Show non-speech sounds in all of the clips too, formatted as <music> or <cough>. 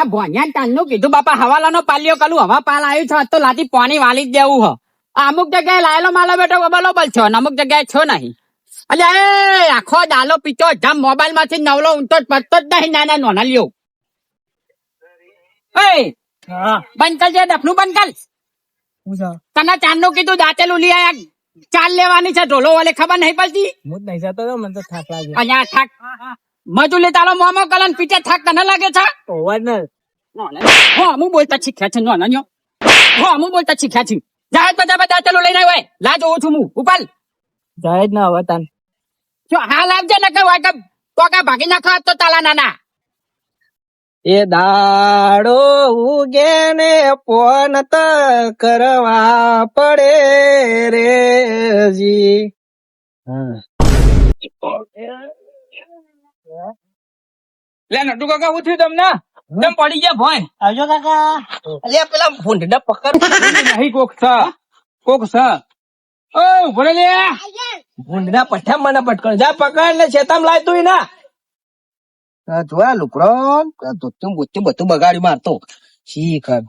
આ ભોન્યાન તાનનું કીધું બાપા હવાલાનો પાલ્યો કલું હવા પાલ આવ્યું છે તો લાતી પાણી વાલી જ દેવું હ. અમુક જગ્યાએ લાયેલો માલો બેઠો બરોબર છો અમુક જગ્યાએ છો નહીં. અલે એ આખો દાલો પીતો જમ મોબાઈલમાંથી નવલો ઊંટો જ પડતો જ નહીં નાના નોના લ્યો. એ બંધ કરજે ડફનું બંધ કર. તને ચાંદનું કીધું દાંતેલું લઈ આયા ચાલ લેવાની છે ઢોલો વાલે ખબર નહીં પડતી? હું જ નહીં જતો મને તો થાક લાગે. અહીંયા થાક. મજુલી તારો મોમો કલન પીટે થાક તને લાગે છે? ને હો હું બોલતા શીખ્યા છે નો ન્યો. હો હું બોલતા શીખ્યા છે. જાહેર બધા બધા ચલો લઈને આવ્યો લા જોઉં છું હું ઉપાલ. જાય જ ના હવે તાન. જો હાલ લાવજે ને કે વાય કે ટોકા ભાગી નાખો તો તાલા નાના. એ દાડો ઉગે ને પોન ત કરવા પડે રે જી. લે નટુ કાકા હું થયું તમને? તેમ પડી ગયા ભાઈ આવજો કાકા. અલે પેલા ભૂંડના પકડ. નહીં કોક છે. કોક છે. ઓ ઊભો રે લે. ભૂંડના પઠ્ઠા મને પટકણ. જા પકડ ને શેતામ લાય તું ના જોયા લુકડો ધોતું બોતું બધું બગાડી મારતો શી કર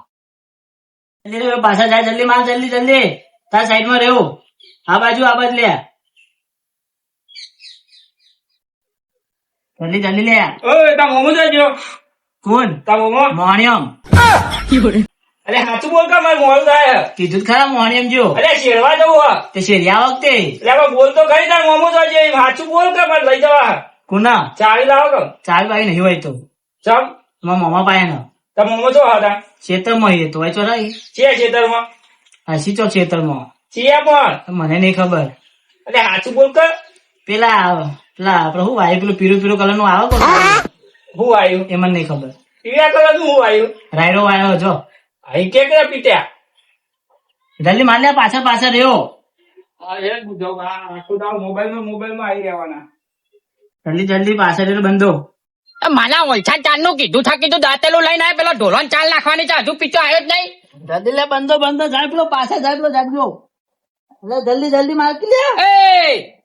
રે પાછા જાય જલ્દી માર જલ્દી જલ્દી. તાર સાઈડમાં રહેવું આ બાજુ આ બાજુ લે. જલ્દી જલ્દી લે. ઓય તા મોમો જજો કોણ? તા મોમો. મોણિયમ અરે સાચું બોલ કે મારે મોડું થાય કીધું ખરા મોણિયમ જો. અરે શેરવા જવું તે શેરિયા વખતે? એટલે બોલ તો કઈ તાર મોમો જજે સાચું બોલ કે મારે લઈ જવા? કોના? ચાવી લાવો ચાલ ભાઈ નહીં હોય તો. ચમ? મારા મામા પાસે નો. તા મોમો જો હતા ખેતરમાં એ તો હોય તો રહી. છે ખેતરમાં હસી ચો ખેતરમાં ચિયા પણ. મને નહીં ખબર. અરે સાચું બોલ કર પેલા પેલા આપડે શું વાય પેલું પીરું પીરું કલરનું આવે કોણ હું? આવ્યું એ મને નહીં ખબર. પીળા કલરનું હું આવ્યું રાયરો વાયો જો. અહીં કે કે પીટ્યા. જલ્દી માર લે પાછા. પાછળ રહ્યો જલ્દી જલ્દી બંધો. માલા ઓલછા ચાલનું કીધું થા કીધું દાંતેલું લઈને આવે પેલો ઢોલન ચાલ નાખવાની છે હજુ પીછો આવ્યો જ નહીં. જલ્દી લે બંધો બંધો જાય પેલો પાછળ જાય પેલો જાગજો જલ્દી જલ્દી લે. એ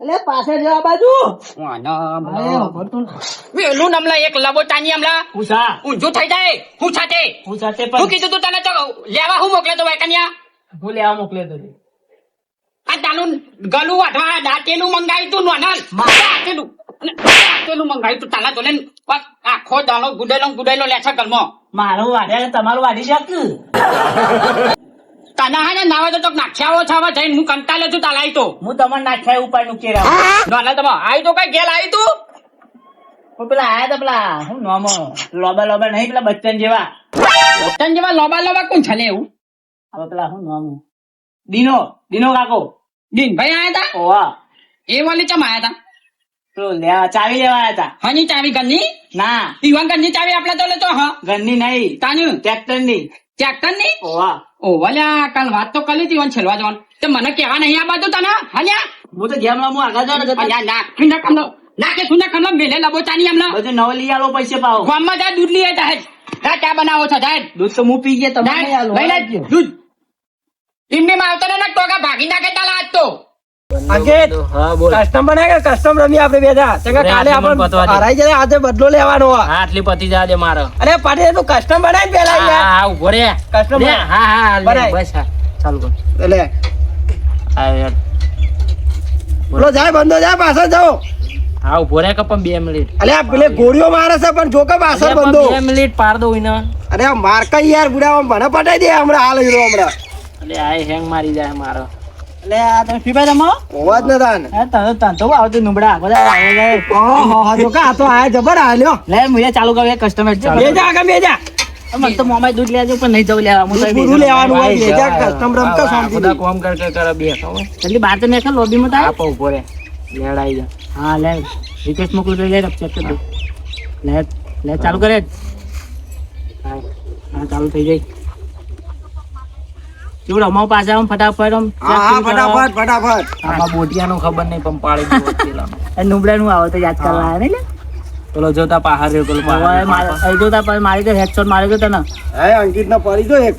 એટલે પાસે જો આ બાજુ. વેલું નમલા એક લબોટાની અમલા ઉસા ઊંધું થઈ જાય હું સાથે. પૂછા તે હું કીધું તું તને તો લેવા હું મોકલે તો વાયકન્યા હું લેવા મોકલે તો આ તાનું ગલું વાઢવા દાંતેલું મંગાવ્યું તું નોનલ. દાંતેલું દાંતેલું તું આખો ગુડેલો ગુડેલો લે છે ઘરમાં. મારું વાડે તમારું વાડી શક તને હે ને નાવે તો નાખ્યા ઓછામાં જઈને હું કંટાળ્યો છું તાલાઈ તો. હું તમને નાખ્યા ઉપાયનું કેરા નાલે તમે આવી તો કઈ ગેલ આવી તું. પેલા આયા તા પેલા હું નોમો લોબા લોબા નહીં પેલા બચ્ચન જેવા. બચ્ચન જેવા લોબા લોબા કોણ છે એવું? હવે પેલા હું નોમો. દીનો દીનો કાકો. દિનભાઈ આયા તા? ઓવા એ વાલી ચમ આયા તા? તો લેવા ચાવી લેવા આયા તા. હની ચાવી ઘરની? ના. ઈવન ઘરની ચાવી આપડે તો લેતો હા. ઘરની નહીં. તાનું? ટ્રેક્ટરની ટ્રેક્ટરની? ઓવા ઓ વલ્યા કાલ વાત તો કરી હતી છેલવા જવાનું. તે મને કેવા નહીં આ બાજુ તને હલ્યા હું તો ગેમ રમું આગળ જાઉં ને નાખી ના કમલો નાખે શું ના કમલો મેલે લબોચાની હમણાં બધું નવ લઈ આલો પૈસે પાવો ગામમાં જા દૂધ લઈ આવતા હેડ જા ચા બનાવો છો જાય દૂધ તો હું પી ગયા તમે દૂધ. એમને માં આવતા ને ટોકા ભાગી નાખે તાલા આજ તો. અંકિત કસ્ટમ બનાય કે કસ્ટમ રમી આપણે બે જા કાલે આપણે હરાઈ જાય આજે બદલો લેવાનો હા આટલી પતી જા દે મારો. અરે પાટી તું કસ્ટમ બનાય ને પેલા હા હા ઊભો રે. કસ્ટમ હા હા બનાય. બસ હા. ચાલુ કર. એટલે. હા જાય બંધો જાય પાછો જાઓ. હા ઊભો રે કે પણ બે મિનિટ. અલે પેલે ગોળીઓ મારે છે પણ જો કે પાછળ બંધો બે મિનિટ પાર દો એને અરે માર કઈ યાર બુડા મને પટાઈ દે હમણાં હાલ હીરો હમણાં. આ હેંગ મારી જાય મારો. એટલે આ તમે ફી ભાઈ હોવા જ નતા ને તને. તને તો આવતું નુબડા બધા આવે જાય ઓહો જો કે આ તો આયા જબર આલ્યો લે મુએ ચાલુ કર કસ્ટમર ચાલુ આગળ મને તો મોમાઈ દૂધ લેજો પણ નહીં જવું લેવા હું તો દૂધ લેવાનું હોય બે જા કસ્ટમ રમતા શાંતિ બધા કોમ કર કર કર બાર તો મેં લોબી માં ઊભો રે લેડાઈ જા. હા લે રિક્વેસ્ટ મોકલું તો લે ચેક કર લે લે ચાલુ કરે. હા. હા, ચાલુ થઈ જાય. કેવડો અમાર પાસે આમ ફટાફટ આમ હા ફટાફટ ફટાફટ. આમાં બોટિયાનું ખબર નહીં પણ પાડી નુબડાનું આવે તો યાદ કરવા આવે ને પેલો જોતા પહાડ રહ્યો પેલો પહાડ જોતા પછી મારી તો હેડશોટ મારી તો તને. હે અંકિત ને પડી જો એક.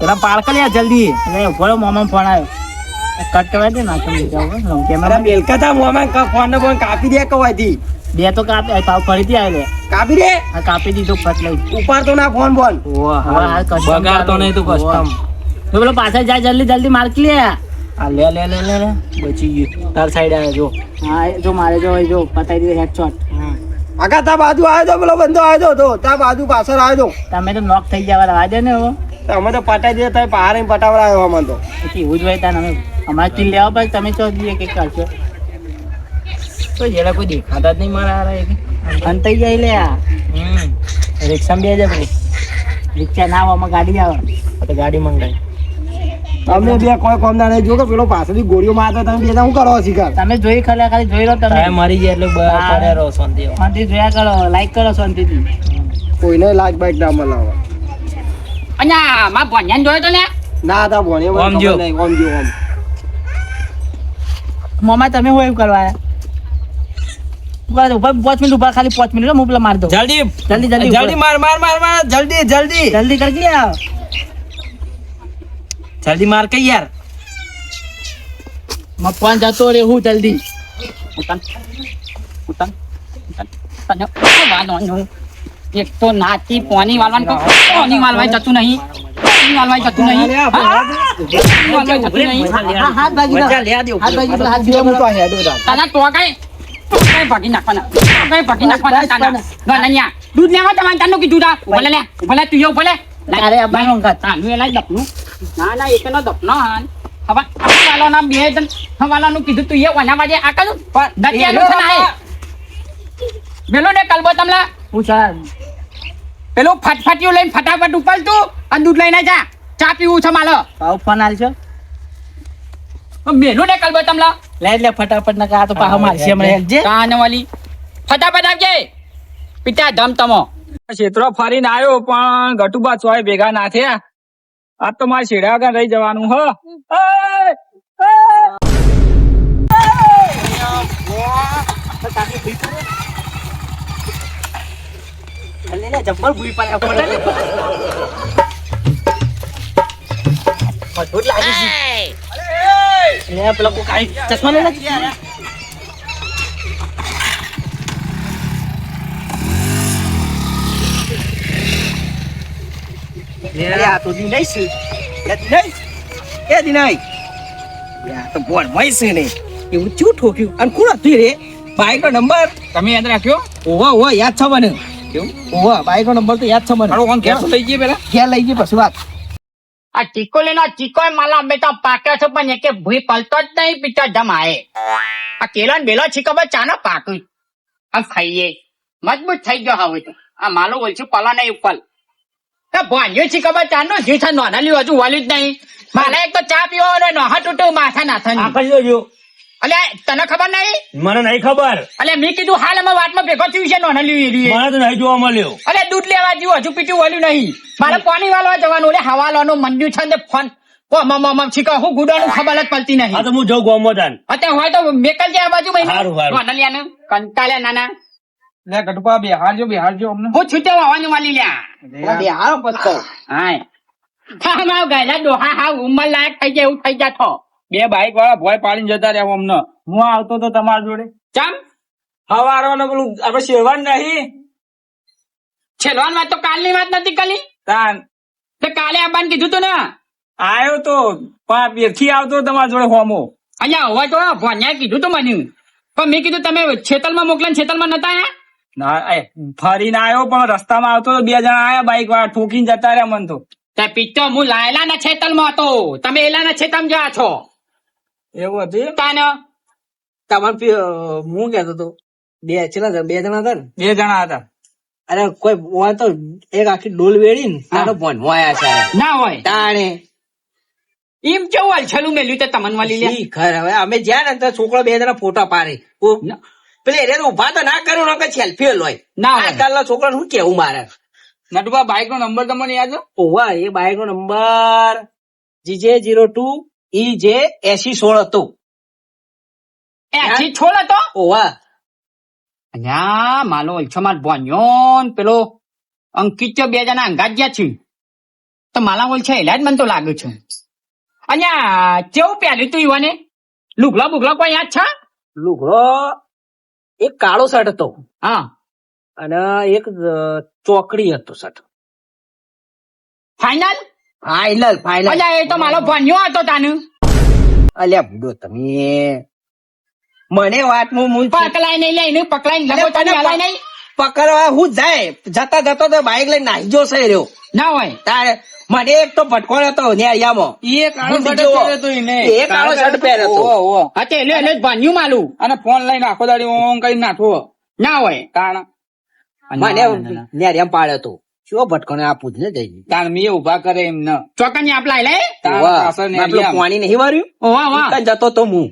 પેલા પાળકા લે જલ્દી. એટલે ઊભો મોમાં ફોન આવ્યો. કટ કરવા દે ના તમે અરે બેલકા તા મોમાં કા ફોન ને ફોન કાપી દે કવાયથી બે તો કાપી પાવ ફરીથી આવે કાપી દે. આ કાપી દીધો ફટ લઈ. ઉપાડતો ના ફોન હવે આ બગાડતો નહીં તું કસ્ટમ. તો પેલો પાછળ જાય જલ્દી જલ્દી માર્ક લે. આ લે લે લે લે બચી ગયું તાર સાઈડ આવે જો. હા જો મારે જો જો પતાઈ દીધો હેડશોટ આકા તા બાજુ આવ્યો તો પેલો બંધો આવ્યો તો તા બાજુ પાછળ આવ્યો તમે તો નોક થઈ જવા રવા દે ને હવે. અમે તો પટાઈ દે તો પહાડ પટાવડાવ્યો અમને તો. એવું જ હોય તાન અમે અમારે કિલ લેવા પછી તમે ચો દઈએ કે કરશો? તો જેલા કોઈ દેખાતા જ નહીં મારા હારા એક. અંત થઈ જાય લે આ. હમ. રિક્ષામાં બે જાય પછી. રિક્ષા ના આવે ગાડી આવે. તો ગાડી મંગાવી તમે બે કોઈ કોમ ના જો કે પેલો પાછળથી ગોળીઓ મારતો તમે બે શું કરો શિકાર? તમે જોઈ ખાલી ખાલી જોઈ લો તમે. મરી જાય એટલે બરાબર રહો શાંતિ શાંતિ જોયા કરો લાઈક કરો શાંતિથી. કોઈને લાઈક બાઈક ના મલાવો અહીંયા મા ભણ્યાને જોયો તો ને? ના તા ભણ્યો ઓમ જો. ઓમ જો ઓમ. મોમાં તમે હું એવું કરવા પાંચ મિનિટ ઊભા ખાલી પાંચ મિનિટ હો, પેલા મારી દઉં. જલ્દી. જલ્દી જલ્દી જલ્દી માર માર માર માર જલ્દી જલ્દી. જલ્દી કરી જલ્દી માર કઈ યાર. મફાન જતો રે હું જલ્દી. ઉતન ઉતન ઉતન તને વાળવાનું એક તો નાતી પોની વાળવાનું કહું, પોની વાળવાય જતું નહીં. પોની વાળવાય જતું નહીં. હાથ ભાગી હાથ ભાગી હાથ ભાગી હું દો. તો હેડો તા. તાના તો કઈ કઈ ભાગી નાખવાના કઈ ભાગી નાખવાના તાના ગણન્યા દૂધ લેવા તમારે તાનું કીધું તા ભલે લે ભલે તું એવું ભલે તારે આવવાનું અંગાત. તાનું એલા દપનું ના ના એકનો દપનો હાન હવે હવાલાના બે જણ હવાલાનું કીધું તું એ વના વાજે આ કરું દતિયાનું છે ના એ ને કલબો તમલા હું. પેલું ફટફટિયું લઈને ફટાફટ ઉપર અને દૂધ લઈને જા ચા પીવું છે માલો ફોન આલશો? મેલું ને કલબો તમલા લે લે ફટાફટ ના કા તો પાહો મારશે હમણે જે. કાન વાલી? ફટાફટ આવજે પિતા ધમ તમો. ક્ષેત્રો ફરીને આવ્યો પણ ગટુબા ચોય ભેગા ના થયા. આ તો મારે છેડા આગળ રહી જવાનું હો. જબ્બર ભૂઈ લાગે. લે પેલો ચશ્મા લે. આ તો દી નહીં એ દી નહીં. દી નહીં. તો. એવું ચૂ ઠોક્યું. અને કોણ હતું રે? બાઈકનો નંબર તમે યાદ રાખ્યો ઓવા ઓવા યાદ છે મને ઓવા બાઈકનો નંબર તો યાદ છે મને મારો ઘેર લઈ ગયે પેલા ક્યાં લઈ ગયે પછી વાત આ ચીકો લેનો ચીકો માલા બેટા પાક્યા છે, પણ એકે ભૂઈ પલતો જ નહીં, પીતા જમાએ. આ કેલો ને બેલો છીકો બસ ચાનો પાકું આ ખાઈએ. મજબૂત થઈ ગયો હવે તો. આ માલો ઓછું પલા નહીં ઉપર. તો ભાંજ્યો ચીકો બસ ચાનો જીવ છે નોના હજુ વાલ્યું જ નહીં. મારે એક તો ચા પીવો અને નોહા તૂટું માથા નાથા કરી દેજો અલે તને ખબર નહીં? મને નહીં ખબર. અલે મેં કીધું હાલ અમે વાતમાં ભેગો થયું છે નોના લ્યું એર્યું મને તો નહીં જોવા મળ્યો. અલે દૂધ લેવા જ્યું હજુ પીટ્યું વાલ્યું નહીં. મારે પાણી વાળવા જવાનું એટલે હવાલાનું છે ને ફોન. મમ છીકો હું ગુડાનું ખબર જ પડતી નહીં. આ તો હું જઉં ગોમો અત્યારે હોય તો મેકલ છે આ બાજુ હારું, હારું. કંટાળ્યા નાના. લે ગટુબા બિહારજો બિહારજો અમને. હું છૂટે આવવાનું વાલી લ્યા બે હારો હાય. હા ગયેલા ડોહા હા ઉમર લાયક થઈ જાય એવું થઈ જાતો બે બાઈક વાળા ભોય પાડીને જતા રહ્યા અમને. હું આવતો તો તમારા જોડે. ચમ? હવારો પેલું આપડે શેરવાન નહીં? છેલ્વાની વાત તો કાલની વાત નથી કલી તાન. તો કાલે આવવાનું કીધું તું ને. આવ્યો તો પણ બેરથી આવતો તમારા જોડે હોમો. અહીંયા હવે તો ભણ્યા કીધું તો મને. પણ મેં કીધું તમે છેતલમાં મોકલા છેતલમાં નતા આયા? ના એ ફરીને આવ્યો પણ રસ્તામાં આવતો તો બે જણા આયા બાઈક વાળા ઠોકીને જતા રહ્યા મને તો. પિત્તો હું લાયલા ના છેતલમાં હતો. તમે એલા ના છેતમ જા છો. એવું હતું તાને? તમારે હું કેતો હતો બે છેલ્લા બે જણા હતા ને? બે જણા હતા. અરે કોઈ હોય તો એક આખી ડોલ વેડી ને ફોન. હોય છે ના હોય. તાણે. એમ કેવું હલછલું મેલ્યું તે તમન વાલી લે? ખર હવે? અમે જ્યાં ને તો છોકરો બે જણા ફોટા પાડે. પેલે રે ઊભા તો ના કર્યું નકર સેલ્ફી લોય ના હોય. આજકાલના છોકરાને શું કેવું મારે? નટવા બાઈક નો નંબર તમને યાદ ઓવા એ bike no number. GJ zero two E J A C સોળ હતો. એસી છોડ હતો? ઓવા. અલ્યા માલો ઓલછો માર પેલો અંકિત બે જણા અંગાત ગયા છે. તો માલા ઓલ છે એલા જ મને તો લાગે છે. અહીંયા કેવું પહેર્યું તું યુવાને? લુગલો બુગલો કોઈ યાદ છે? લુગડો એક કાળો શર્ટ હતો. હા. અને એક ચોકડી હતો શર્ટ. ફાઈનલ? ફાઇનલ ફાઇનલ અલ્યા એ તો મારો ભણ્યો હતો તાનું. અલ્યા ભૂડો તમે. મને વાત હું હું પકલાઈ નહીં લઈને પકલાઈ લગો તને પણ નહીં. પકડવા હું જાય? જતા જતો તો બાઈક લઈને નાહી જશે રહ્યો. ના હોય. તારે મને એક તો ભટકોણ હતો નેરિયામાં એ કાળો શર્ટ. પહેર્યો એને. એ કાળો શર્ટ પહેર્યો હતો. ઓહો. હા તે એટલે એટલે જ ભણ્યું માલું અને ફોન લઈને આખો દાડી ઓમ કરીને નાખવો ના હોય. તાણ. મને નેરિયામાં પાડ્યો તો શું ભટકોણે આપું જ ને જઈ તાણ મીએ ઊભા કરે એમ ન. ચોકની આપલા લે. પાણી નહીં વાર્યું જતો તો હું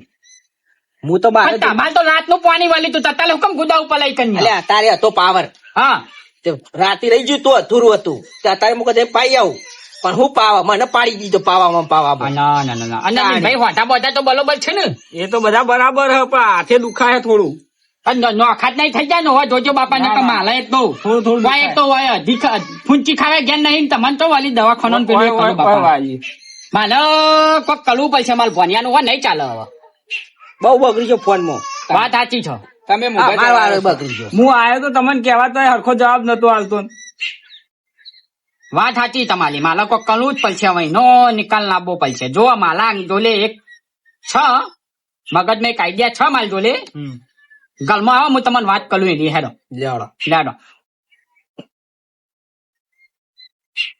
હું તો બહાર પણ તમારે તો રાતનું પાણી વાલી તું તત્તા હુકમ ગુદા ઉપર લઈ કરી અલ્યા તારે હતો પાવર. હા. તે રાતે રહી ગયું તો અધૂરું હતું. તે અત્યારે મુકે પાઈ આવું. પણ હું પાવા મને પાડી દીધો પાવામાં આ પાવા ના ના ના ના. અને ભાઈ હોટા બોટા તો બરોબર છે ને? એ તો બધા બરાબર હે પણ હાથે દુખાય થોડું. નોખાત નહીં થઈ જાય ને હોય જોજો બાપા ને ના, ના. એક તો થોડું થોડું હોય એક તો હોય. અઢી ફૂંચી ખાવે નહીં તમને તો વાલી દવાખાના. મારે કોક કરવું પડશે માલ ભણ્યાનું હોય નહીં ચાલે હવે. બહુ બગડી છે ફોનમાં વાત સાચી છે. તમે. બગડી હું આવ્યો તો તમને કહેવા તો હરખો જવાબ નતો આવતો. વાત સાચી તમારી. માલા કોક કરવું જ પડશે હવે. નો નિકાલ લાવવો પડશે. જો માલા જોલે એક છ. મગજ મેં કાયદા છ માલ જોલે ગલમાં આવો હું તમને વાત કરું એની હેડો. લેવડો લેડો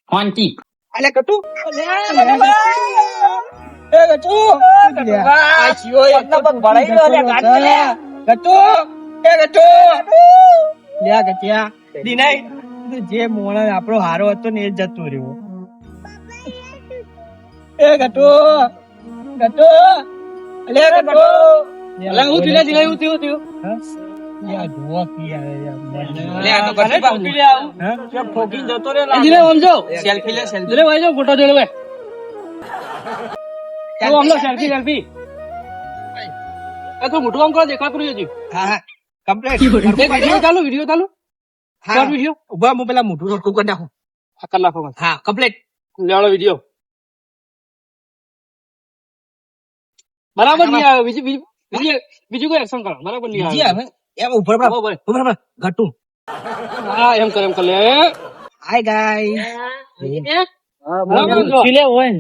શાંતિ અલે કટુ જે મોણ આપણો હારો હતો ને એ જતો રહ્યો એ ગટો ગટો. અલે ગટો અલે, હું થયું લે, કટુ એ કટુ લે ગટિયા. દિનાઈ જે મોણા આપણો હારો હતો ને લે ઠોકીને જતો રહ્યો. એ કટુ કટુ અલે કટુ અલે હું ધીરે દિનાઈ હું ફોટો જોડે ભાઈ તું આમ લો સેલ્ફી સેલ્ફી એ મોટું આમ કરો દેખાતું રહ્યું હા હા. કમ્પ્લીટ વીડિયો ચાલુ વીડિયો ચાલુ? શોર્ટ વીડિયો ઊભા હું પેલા મોટું સરખું કરી નાખું. આ કરી નાખો હા કમ્પ્લીટ લેવડો વીડિયો બરાબર નહીં આવ્યો બીજું બીજું બીજું કોઈ એક્શન કરો. બરાબર નહીં આવે. હવે એમ ઉપર પર બરાબર. ઉપર પર ઘટુ. હા એમ કર એમ કર. લે. હાય ગાઈસ બરાબર હોય.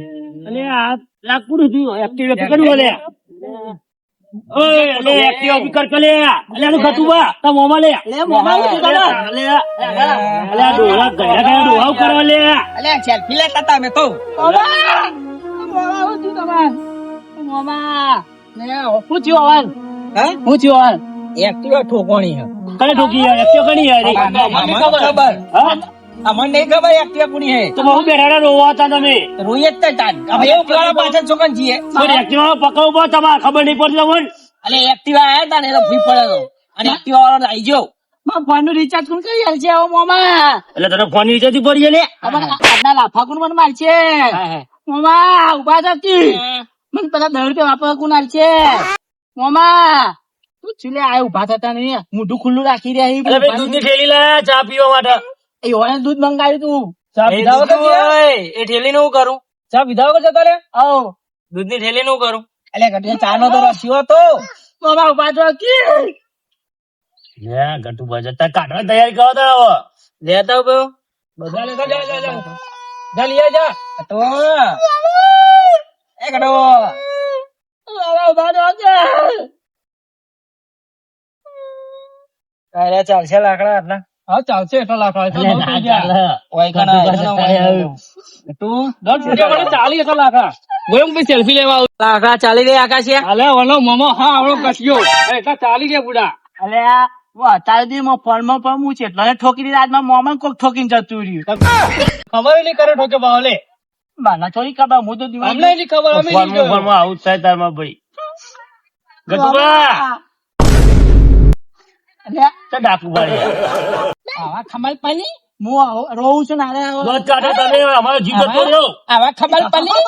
અને આ લાગતું નથી એક્ટિવ પકડવું લે ઓય અલે એક્ટિવ પકડ કે અલે. આનું ખતું બા. તા મોમાં લે. લે મોમાં લે અલે અલે ડોળા ગયા ગયા ડોહાવ કરવા લે અલે. સેલ્ફી લેતા હતા મેં તો. શું થયું અવાજ હું? શું થયું એક્ટિવા ઠોકોણી હે કને ઠોકી યાર એક્ટિવા કણી યાર ખબર. અમને નહીં ખબર એક્ટિવા કુણી હે તો બહુ બેરાડા રોવા હતા તમે. રોઈએ જ તે તાન. હવે એવું કરવા પાછળ છોકન જીએ. પણ એક્ટિવ પકડવું પડે તમારે ખબર નહીં પડતી તમને. અલે એક્ટિવા આયા તા ને એટલે ભૂઈ પડે અને એક્ટિવા વાળો આવી ગયો. ફોનનું રિચાર્જ કોણ કરી આલશે? આવો મોમાં. એટલે તને ફોનની રિચાર્જ પડી લે? આજના લાફા કોણ મને મારશે? મોમા ઊભા થતી મને પેલા દસ રૂપિયા વાપરવા કોણ આલશે મોમા તું ચીલે આ ઊભા થતા નહીં. મોઢું ખુલ્લું રાખી રહ્યા દૂધની ઠેલી લાયા ચા પીવા માટે. એ ઓને દૂધ મંગાવ્યું તું. ચા પીધા વગર એ ઠેલી નું કરું? ચા પીધા વગર જતો રે? આવો. દૂધની ઠેલી નું કરું? એટલે ઘટિયા ચા નો તો રસ્યો હતો. મોમા ઊભા થો કી લે ગટુ બજતા કાઢવા તૈયારી કરો તો લેતા ઊભો બધા લેતા જા જા જા. જા લઈ જા. તો એ સેલ્ફી લેવા લાકડા ચાલી ગયા આકાશી અલે ઓલો મમો હા આવડો કસ્યો એટલા ચાલી ગયા બુડા અલે આ અત્યારે દી ફોન પણ હું છે એટલે ઠોકી દીધા. આજમાં મોમાં કોક ઠોકીને જતું રહ્યું. ખબર નહીં કરે માના ચોરી ખબર હું તો દિવાળી અમને નહીં ખબર અમે ભાઈ. ગટુબા તો ડાકુ બાળી આવા ખબર પડી હું આવો- રોઉં છું નારે અમારો જીવ જતો રહ્યો. આવા ખબર પડી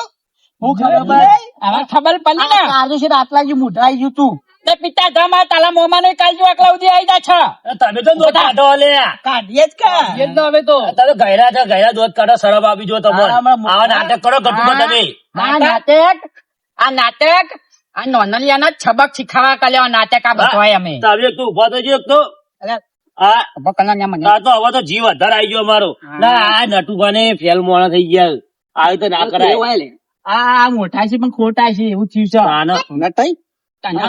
હું ખબર આવા ખબર પડી ને? આજે છે લાગી જે મોઢા આવી ગયું તું. તે પિતા ધામા તાલા મોમાં ને કાલજો આકલા ઉધી આવી જા છે. તમે તો દોત કાઢો લે. કાઢીએ જ કા. એ જ હવે તો. તમે ગયરા છે ગયરા દોત કાઢો સરબ આપી જો તમને. આવા નાટક કરો ગટુબા તમે. આ નાટક? આ નાટક આ નોનલિયાના છબક શીખાવા કલ્યો નાટક આ બધો હોય અમે. તમે તું ઊભો તો. તો આ ખબર કલ્યાણ મને. આ તો હવે તો જીવ વધારે આવી ગયો અમારો ના આ નટુભાને ફેલ મોણા થઈ ગયા. આવી તો ના કરાય. આ મોટા છે પણ ખોટા છે એવું થયું છે. આનો નટાઈ તને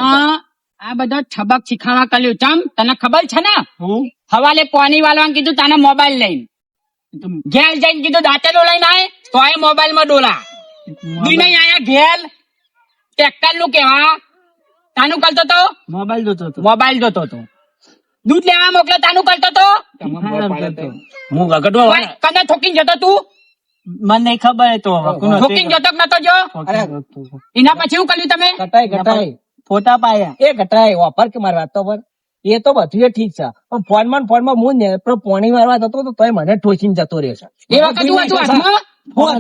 આ બધા છબક શીખાવા કર્યું. ચમ તને ખબર છે ને? હું? હવાલે પોની વાળવાનું કીધું તને મોબાઈલ લઈને. ઘેર જઈને કીધું દાંતેલો લઈને આય તો એ મોબાઈલમાં ડોલા. બી નહીં આયા ઘેર. ટ્રેક્ટરનું કેવા તાનું કરતો તો? મોબાઈલ જોતો હતો. મોબાઈલ જોતો હતો. દૂધ લેવા મોકલો તાનું કરતો તો? હું કોઈ કને ઠોકીને જતો તું? મને નહીં ખબર તો ઠોકીને જતો નતો જો. એના પછી શું કર્યું તમે? કટાઈ કટાઈ. ફોટા પાયા. એ કટાઈ ઓફર કે મારી વાત તો પર. એ તો બધું એ ઠીક છે. પણ ફોનમાં ફોનમાં હું ને પણ પોણી મારવા જતો તો તોય મને ઠોસીને જતો રહ્યો છે. એ વખત હતું. ફોન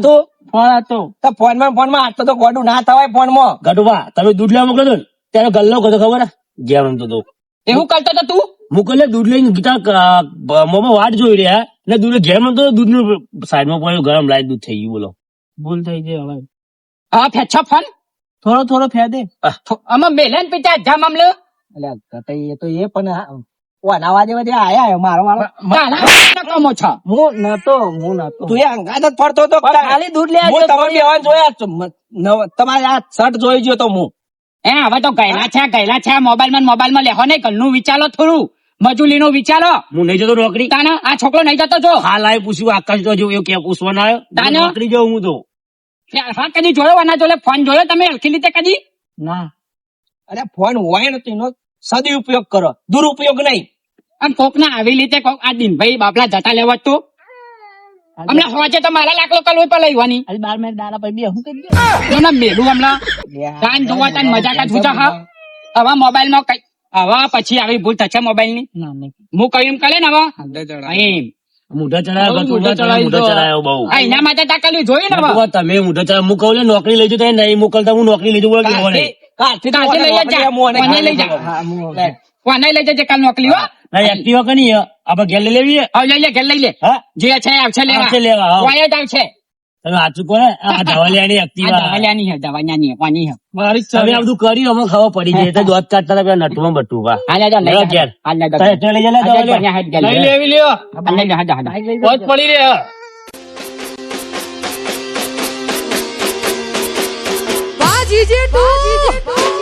હતો. તો ફોનમાં ફોનમાં આટલો તો ગોડું ના થવાય ફોનમાં ગઢવા તમે દૂધ લેવા મોકલો ને? ત્યારે ગલ્લો કતો ખબર? જેમ રમતો તો એવું કરતો તો તું? મોકલે દૂધ લઈને ગીતા મોમાં વાટ જોઈ રહ્યા ને દૂધ ગેમ રમતો દૂધનું સાઈડમાં પડ્યું ગરમ લાઈ દૂધ થઈ ગયું બોલો. ભૂલ થઈ ગઈ હવે. હા ફેંચો ફોન. થોડો થોડો ફેદે આમાં બેલેન પીચા જામ અમલો એટલે કતઈ એ તો એ પણ ઓના વાજે વાજે આયા આયો મારો મારો તારા કમો છો હું નતો હું નતો. તું અંગાત જ ફરતો તો ખાલી દૂધ લેવા હું તમારે તમે બેવાન જોયા. તમારે આ શર્ટ જોઈ ગયો તો હું. એ હવે તો ગયેલા છે ગયેલા છે. મોબાઈલમાં મોબાઈલમાં લેહો નહીં કલનું વિચારો થોડું. મજૂલી નું વિચારો. હું નહીં જતો નોકરી. તાના આ છોકરો નહીં જતો જો. હાલ આવી પૂછ્યું આકાશ તો જો એવું કે પૂછવાનો આવ્યો. તાનો? નોકરી જાઉં હું તો. હા કદી જોયો આના જોડે? ફોન જોયો તમે હલકી રીતે કદી? ના. અરે ફોન હોય ને તો એનો સદુપયોગ કરો. દુરુપયોગ નહીં. અને કોક ના આવી રીતે કોક આ દિનભાઈ બાપલા જતા લેવા તું? હમણાં હોજે તો મારા લાકડો કલવો પર લઈવાની બાર મિનિટ દાડા પછી હું કરી દઉં? એમને મેલું હમણાં. કાન જોવા તાન મજા કા જુદા હા? હવે મોબાઈલમાં કઈ હવે પછી આવી ભૂલ થશે મોબાઈલની હું કહ્યું એમ કરે ને હવે? એમ. મોઢા ચડાયો બહુ ગટુભા, મોઢા તમે મોઢા ચડાવી દો. ચડાયો બહુ. એના માટે તાકલ્યું જોયું ને તમે મોઢા હું કહું લે નોકરી લઈ જતો નહીં મોકલતા હું નોકરી લઈ જવું બોલો કોને લઈ જજે? કાલ નોકરી હો. ના એક્ટિવા કની આપણે ઘેર લઈ લેવી હે? લઈ લે ઘેર લઈ લે. હા. જે છે આવશે લેવા. આવશે લેવા. વાય જ આવશે. તમે વાંચું કોને આ <laughs> ધવાલિયાની એક્ટિવા ધવાલિયાની હે ધવાલિયાની કોની હે મારી તમે આ બધું કરી અમે ખબર પડી ગઈ. તો દોત કાઢતા હતા પેલા નટુમાં બટુકા હા જા લઈ લેવા જા હા જા લઈ જા જા, ઘેર. લઈ લેવી લ્યો. લઈ જા, જા, જા. પહોંચ પડી રે બાજી જેટલું